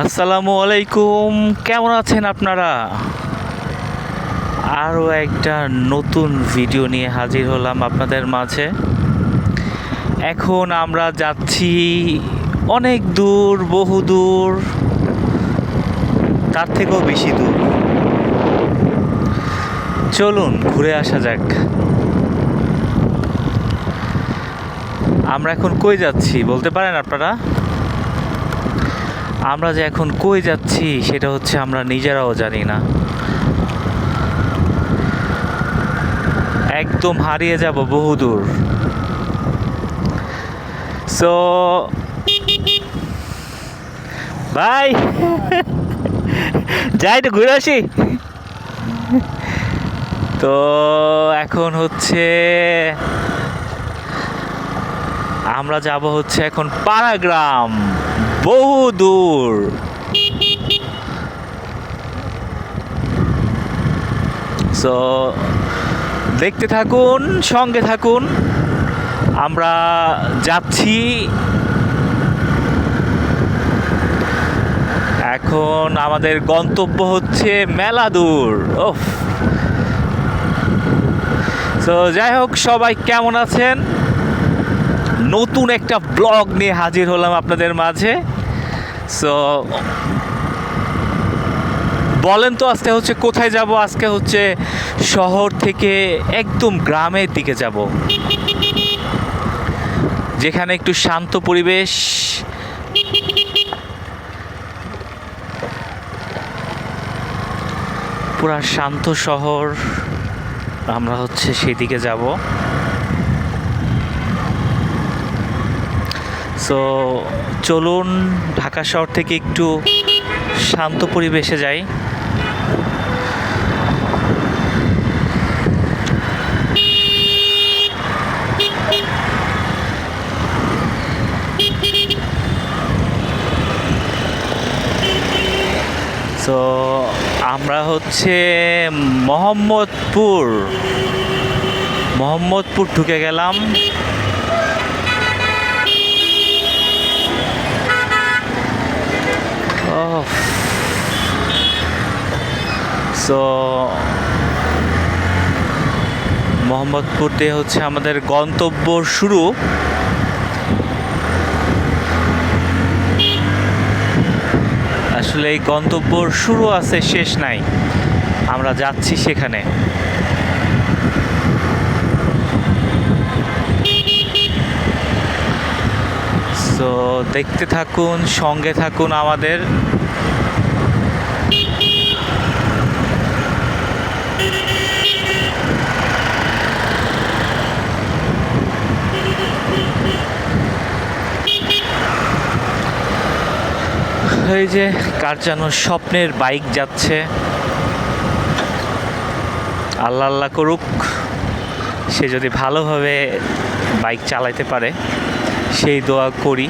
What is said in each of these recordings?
আসসালামু আলাইকুম। কেমন আছেন আপনারা? আরও একটা নতুন ভিডিও নিয়ে হাজির হলাম আপনাদের মাঝে। এখন আমরা যাচ্ছি অনেক দূর, বহু দূর, তার থেকেও বেশি দূর। চলুন, ঘুরে আসা যাক। আমরা এখন কই যাচ্ছি, বলতে পারেন আপনারা? আমরা যে এখন কই যাচ্ছি, সেটা হচ্ছে আমরা নিজেরাও জানি না। একদম হারিয়ে যাব বহুদূর। সো ভাই, যাই তো ঘুরে আসি। তো, এখন হচ্ছে আমরা যাব হচ্ছে এখন পাড়াগ্রাম। বহু দূর। সো দেখতে থাকুন, সঙ্গে থাকুন। আমরা যাচ্ছি। এখন আমাদের গন্তব্য হচ্ছে মেলাদুর ওফ তো যাই হোক, সবাই কেমন আছেন? নতুন একটা ব্লগ নিয়ে হাজির হলাম আপনাদের মাঝে। সো বলেন তো আজকে হচ্ছে কোথায় যাব? আজকে হচ্ছে শহর থেকে একদম গ্রামের দিকে যাব। যেখানে একটু শান্ত পরিবেশ। পুরা শান্ত শহর। আমরা হচ্ছে সেদিকে যাব। সো চলুন ঢাকা শহর থেকে একটু শান্ত পরিবেশে যাই। সো আমরা হচ্ছে মোহাম্মদপুর। মোহাম্মদপুর ঢুকে গেলাম। সো মোহাম্মদপুর দিয়ে হচ্ছে আমাদের গন্তব্য শুরু। আসলে এই গন্তব্যর শুরু আছে, শেষ নাই। আমরা যাচ্ছি সেখানে। সো দেখতে থাকুন, সঙ্গে থাকুন আমাদের। এই যে, কার যেন স্বপ্নের বাইক যাচ্ছে। আল্লাহ আল্লাহ করুক, সে যদি ভালোভাবে বাইক চালাইতে পারে। সেই দোয়া করি।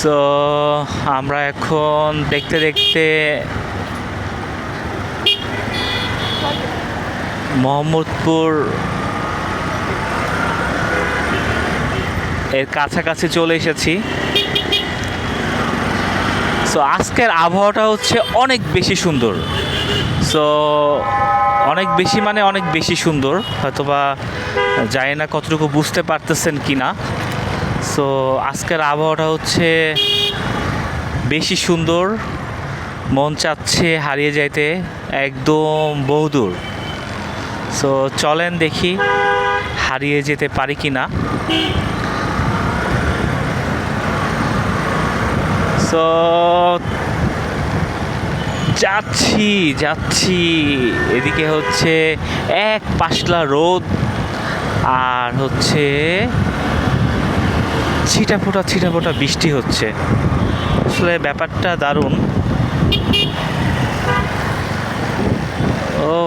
সো আমরা এখন দেখতে দেখতে মোহাম্মদপুর এর কাছাকাছি চলে এসেছি। সো আজকের আবহাওয়াটা হচ্ছে অনেক বেশি সুন্দর। সো অনেক বেশি মানে অনেক বেশি সুন্দর। হয়তোবা জানি না কতটুকু বুঝতে পারতেছেন কি না সো আজকের আবহাওয়াটা হচ্ছে বেশি সুন্দর। মন চাচ্ছে হারিয়ে যাইতে একদম বহুদূর। সো চলেন দেখি হারিয়ে যেতে পারি কি না সো যাচ্ছি যাচ্ছি। এদিকে হচ্ছে এক পাশলা রোদ। আর হচ্ছে ছিটাফোটা ছিটাফোটা বৃষ্টি হচ্ছে। আসলে ব্যাপারটা দারুণ। ও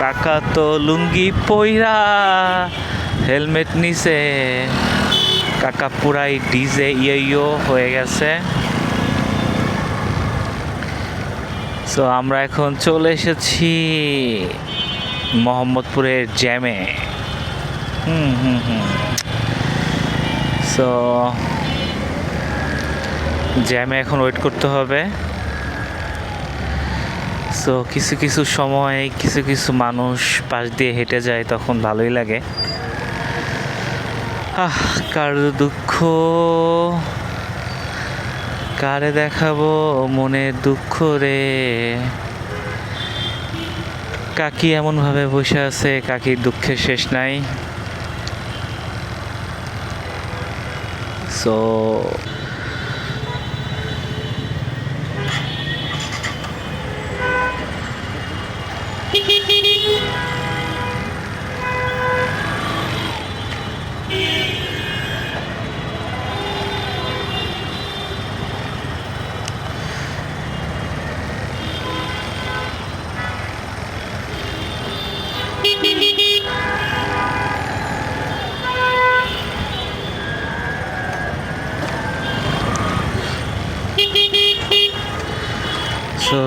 কাকা তো লুঙ্গি পইরা হেলমেট নিছে। কাকা পুরাই ডিজে ইয়ো হয়ে গেছে। তো আমরা এখন চলে এসেছি মোহাম্মদপুরের জ্যামে হুম হুম হুম সো জ্যামে এখন ওয়েট করতে হবে। সো কিছু কিছু সময়, কিছু কিছু মানুষ পাশ দিয়ে হেঁটে যায়, তখন ভালোই লাগে। আহ, কার দুঃখ? কারে দেখাবো মনের দুঃখ রে? কাকি এমনভাবে বসে আছে, কাকির দুঃখের শেষ নাই। সো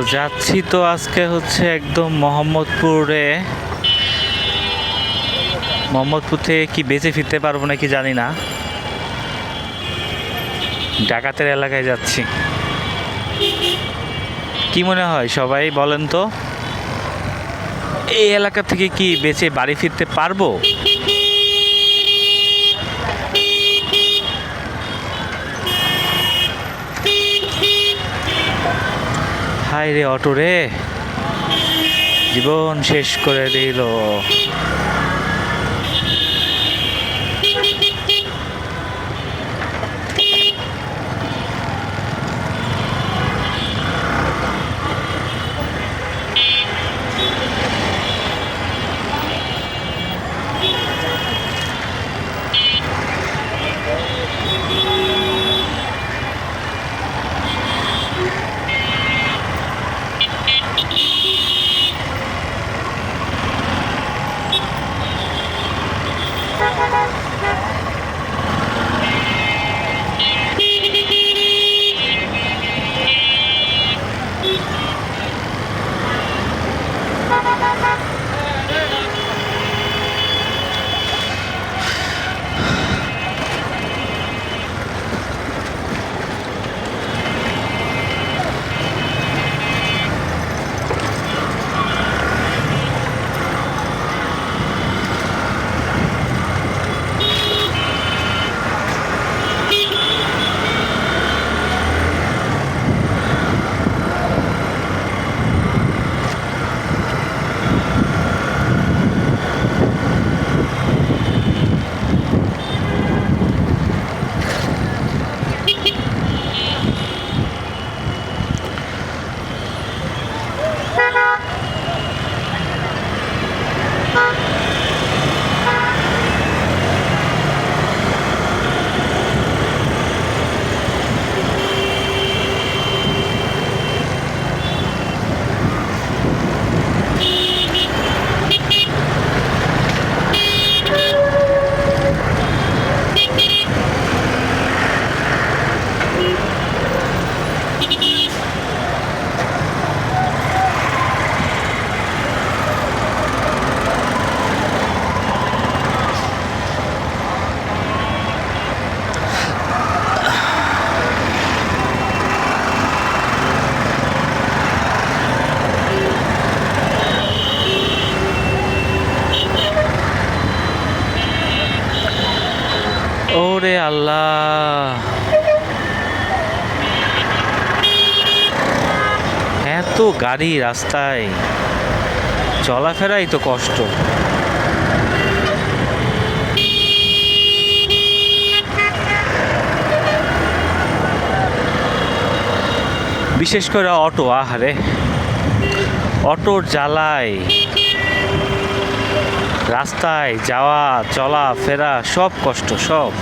যাচ্ছি তো আজকে হচ্ছে একদম মোহাম্মদপুরে। মোহাম্মদপুর থেকে কি বেঁচে ফিরতে পারব নাকি জানি না। ডাকাতের এলাকায় যাচ্ছি। কি মনে হয় সবাই বলেন তো? এই এলাকা থেকে কি বেঁচে বাড়ি ফিরতে পারব? হায় রে অটো রে জীবন শেষ করে দিল। ওরে আল্লাহ। এত গাড়ি রাস্তায়, চলাফেরাই তো কষ্ট। বিশেষ করে অটো, আহারে। অটোর জ্বালায়, রাস্তায় যাওয়া, চলা, ফেরা, সব কষ্ট, সব।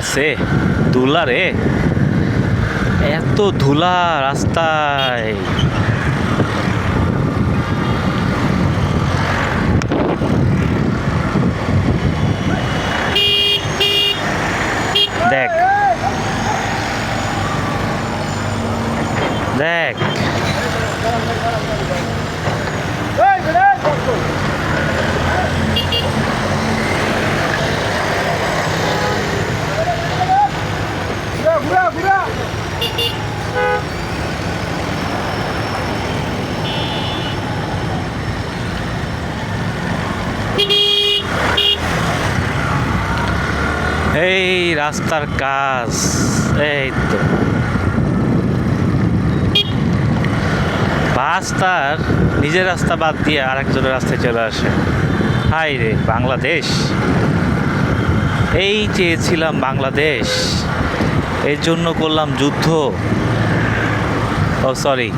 মারছে ধুলা রে। এত ধুলা রাস্তায় দেখ দেখ এই রাস্তার কাজ, এই তো। বাস তার নিজের রাস্তা বাদ দিয়ে আরেকজনের রাস্তায় চলে আসে। হাই রে, বাংলাদেশ। এই চেয়েছিলাম বাংলাদেশ। এর জন্য করলাম যুদ্ধ। ও, সরি,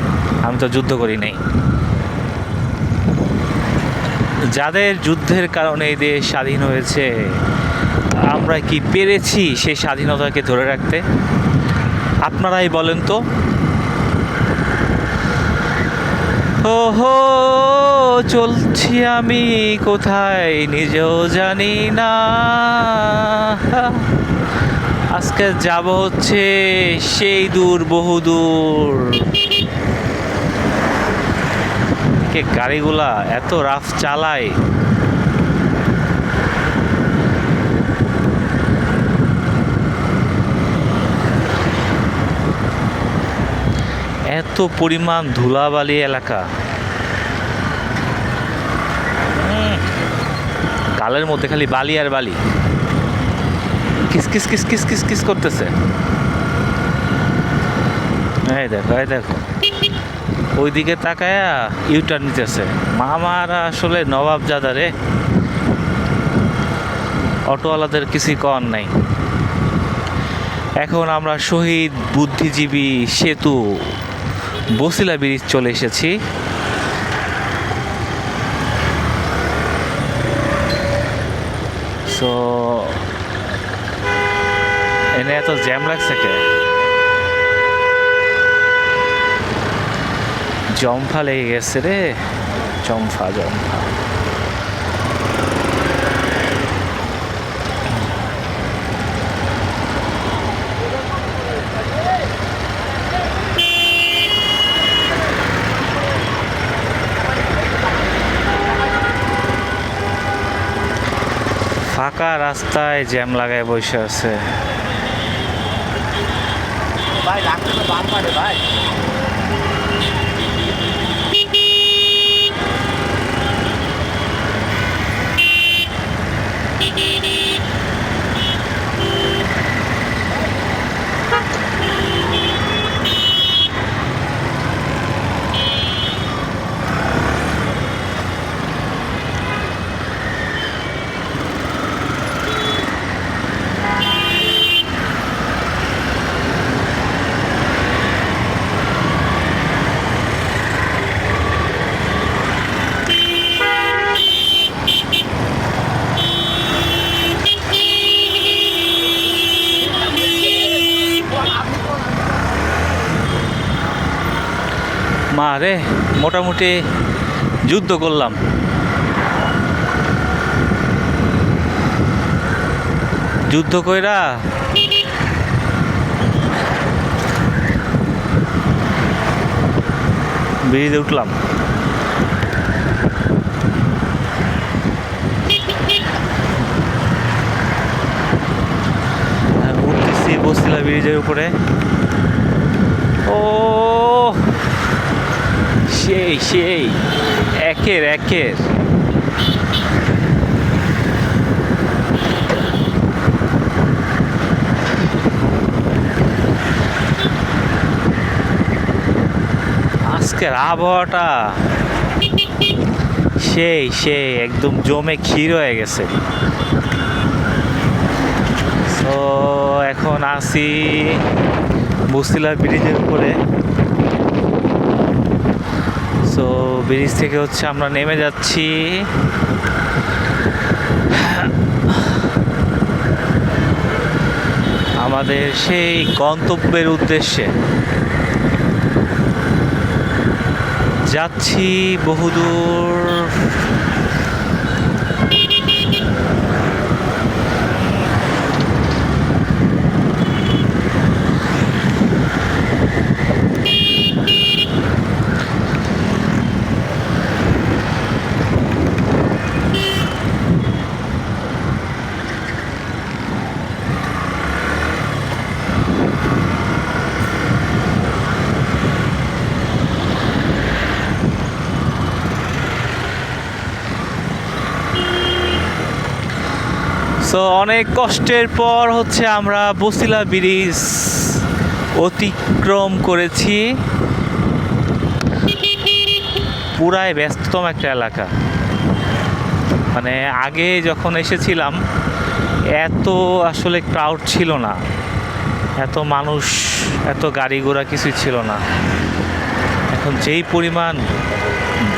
আমি তো যুদ্ধ করি নাই। যাদের যুদ্ধের কারণে এই দেশ স্বাধীন হয়েছে আমরা কি পেরেছি সেই স্বাধীনতাকে ধরে রাখতে? আপনারাই বলেন তো। ও চলছি আমি কোথায় নিজেও জানি না। আজকে যাব হচ্ছে সেই দূর, বহু দূর। কে গাড়িগুলা এত রাফ চালায়? এত পরিমাণ ধুলাবালি এলাকা। গালের মধ্যে খালি বালি আর বালি। কিস কিস কিস কিস কিস কিস করতেছে। এই দেখো এই দেখো। ওইদিকে তাকায়া ইউটার নিতেছে। মামারা আসলে নবাব জাদা রে। অটোওয়ালাদের কিছুই কর নাই। এখন আমরা শহীদ বুদ্ধিজীবী সেতু বসিলা ব্রিজ চলে এসেছি। সো এনে এত জ্যাম লাগছে কে? জম্ফা লেগে গেছে রে। জম্ফা জম্ফা। ফাঁকা রাস্তায় জ্যাম লাগায় বসে আছে। ভাই ডাক্তার তো বাম পারে ভাই। মা রে মোটামুটি যুদ্ধ করলাম। যুদ্ধ কইরা ব্রিজে উঠলাম। উঠতেছি বসছিলাম ব্রিজের উপরে। ও সেই সেই। একের একের। আজকের আবহাওয়াটা সেই সেই, একদম জমে ক্ষীর হয়ে গেছে। তো এখন আসি বস্তিলা ব্রিজের উপরে সো ব্রিজ থেকে হচ্ছে আমরা নেমে যাচ্ছি। আমাদের সেই গন্তব্যের উদ্দেশ্যে। যাচ্ছি বহুদূর সো অনেক কষ্টের পর হচ্ছে আমরা বসিলা ব্রিজ অতিক্রম করেছি। পুরাই ব্যস্ততম একটা এলাকা। মানে আগে যখন এসেছিলাম, এত আসলে ক্রাউড ছিল না। এত মানুষ, এত গাড়ি ঘোড়া কিছুই ছিল না। এখন যেই পরিমাণ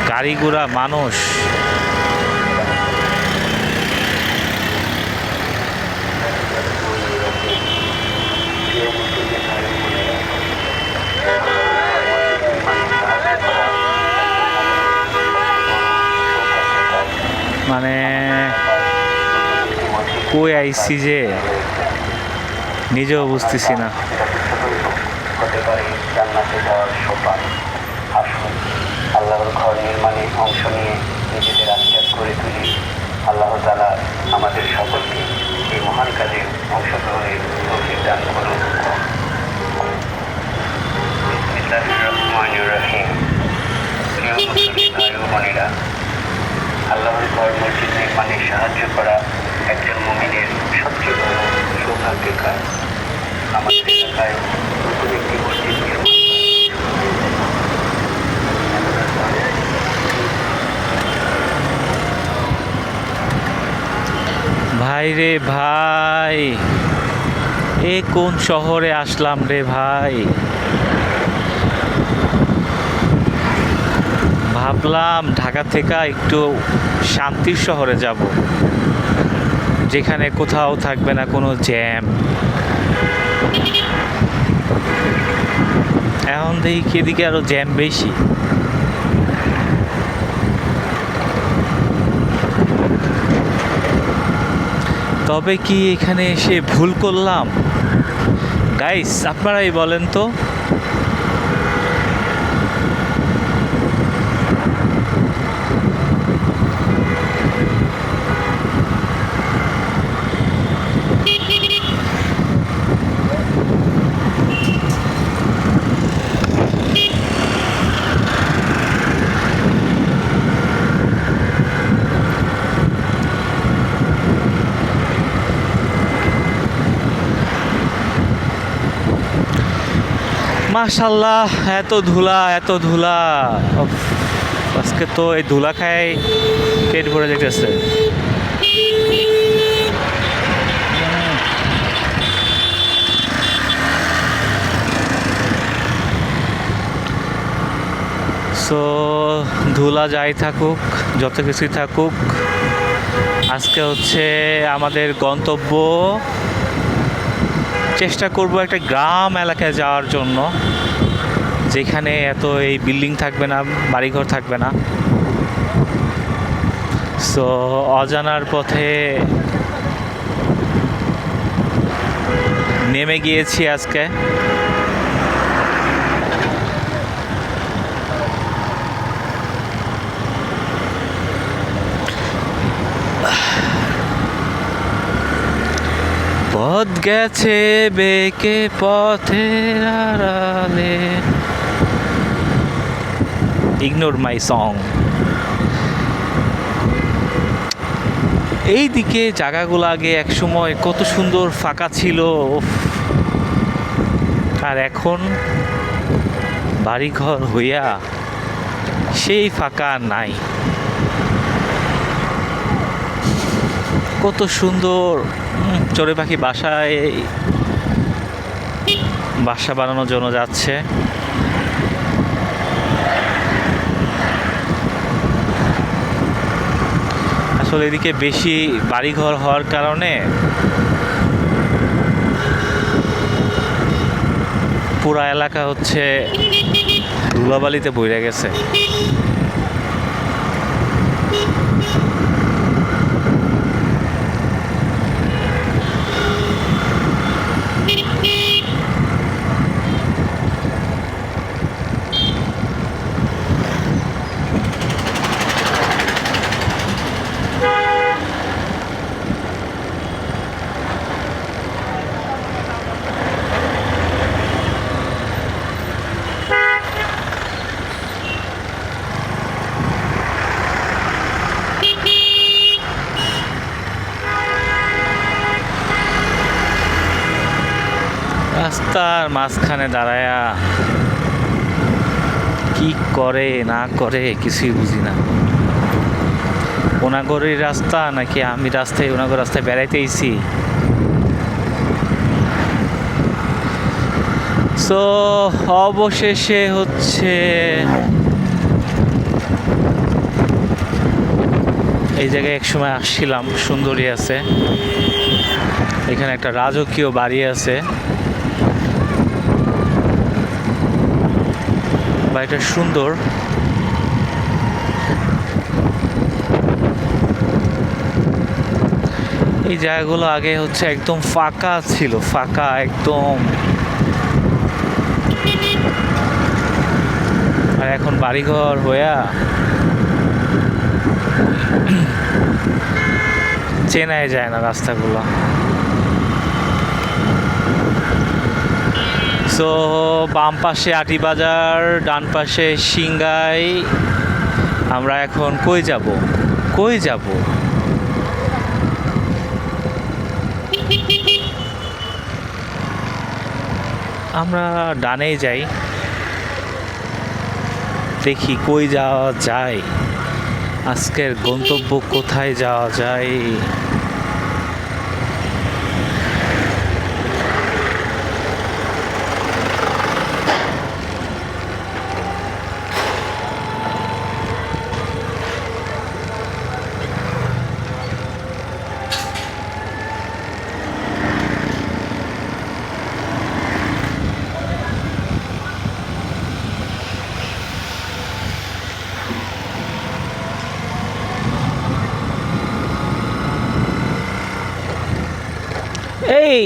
গাড়ি ঘোড়া মানুষ মানে কই আইছি যে? নিজেও বুঝতেছি না। আল্লাহর ঘর নির্মাণে অংশ নিয়ে নিজেদের আত্মাত করে তুলি। আল্লাহ তালা আমাদের সকলকে এই মহান কাজে অংশগ্রহণের তৌফিক দান করুন। বিসমিল্লাহির রহিম। প্রিয় মুসলিম ভাই বোনেরা আল্লাহর নির্মাণে সাহায্য করা একজন সবচেয়ে বড় সৌভাগ্যের কাজ। আমাদের এলাকায় নতুন একটি মসজিদ ভাই রে ভাই, এ কোন শহরে আসলাম রে ভাই? ভাবলাম ঢাকা থেকে একটু শান্তির শহরে যাব। যেখানে কোথাও থাকবে না কোনো জ্যাম। এখন দেখি এদিকে আরও জ্যাম বেশি। তবে কি এখানে এসে ভুল করলাম? গাইস আপনারাই বলেন তো। মাশাল্লাহ এত ধুলা এত ধুলা। আজকে তো এই ধুলা খায় পেট ভরে যেতেছে সো ধুলা যাই থাকুক, যত কিছুই থাকুক, আজকে হচ্ছে আমাদের গন্তব্য চেষ্টা করব একটা গ্রাম এলাকায় যাওয়ার জন্য, যেখানে এত এই বিল্ডিং থাকবে না, বাড়িঘর থাকবে না। সো অজানার পথে নেমে গিয়েছি আজকে পথ গেছে বেকে পথের আড়ালে। ইগনোর মাই সং এই দিকে জায়গাগুলো আগে একসময় কত সুন্দর ফাঁকা ছিল আর এখন বাড়িঘর হইয়া সেই ফাঁকা নাই। কত সুন্দর। চড়ুই পাখি বাসায় বাসা বানানোর জন্য যাচ্ছে। আসলে এদিকে বেশি বাড়িঘর হওয়ার কারণে পুরা এলাকা হচ্ছে ধুলাবালিতে বইরে গেছে। রাস্তার মাঝখানে দাঁড়ায়া কি করে, না করে কিছুই বুঝি না। ওনাগরের রাস্তা নাকি আমি রাস্তায় ওনাগর রাস্তায় বেড়াইতেইছি সো অবশেষে হচ্ছে এই জায়গায় একসময় আসছিলাম, সুন্দরী আছে। এখানে একটা রাজকীয় বাড়ি আছে। বাড়িটা সুন্দর। এই জায়গাগুলো আগে হচ্ছে একদম ফাঁকা ছিল, ফাঁকা একদম। আর এখন বাড়িঘর হইয়া চেনাই যায় না রাস্তাগুলো। সো, বাম পাশে আটিবাজার ডান পাশে সিংগাই। আমরা এখন কই যাব? কই যাব? আমরা ডানেই যাই। দেখি কই যাওয়া যায়? আজকের গন্তব্য কোথায় যাওয়া যায়? এই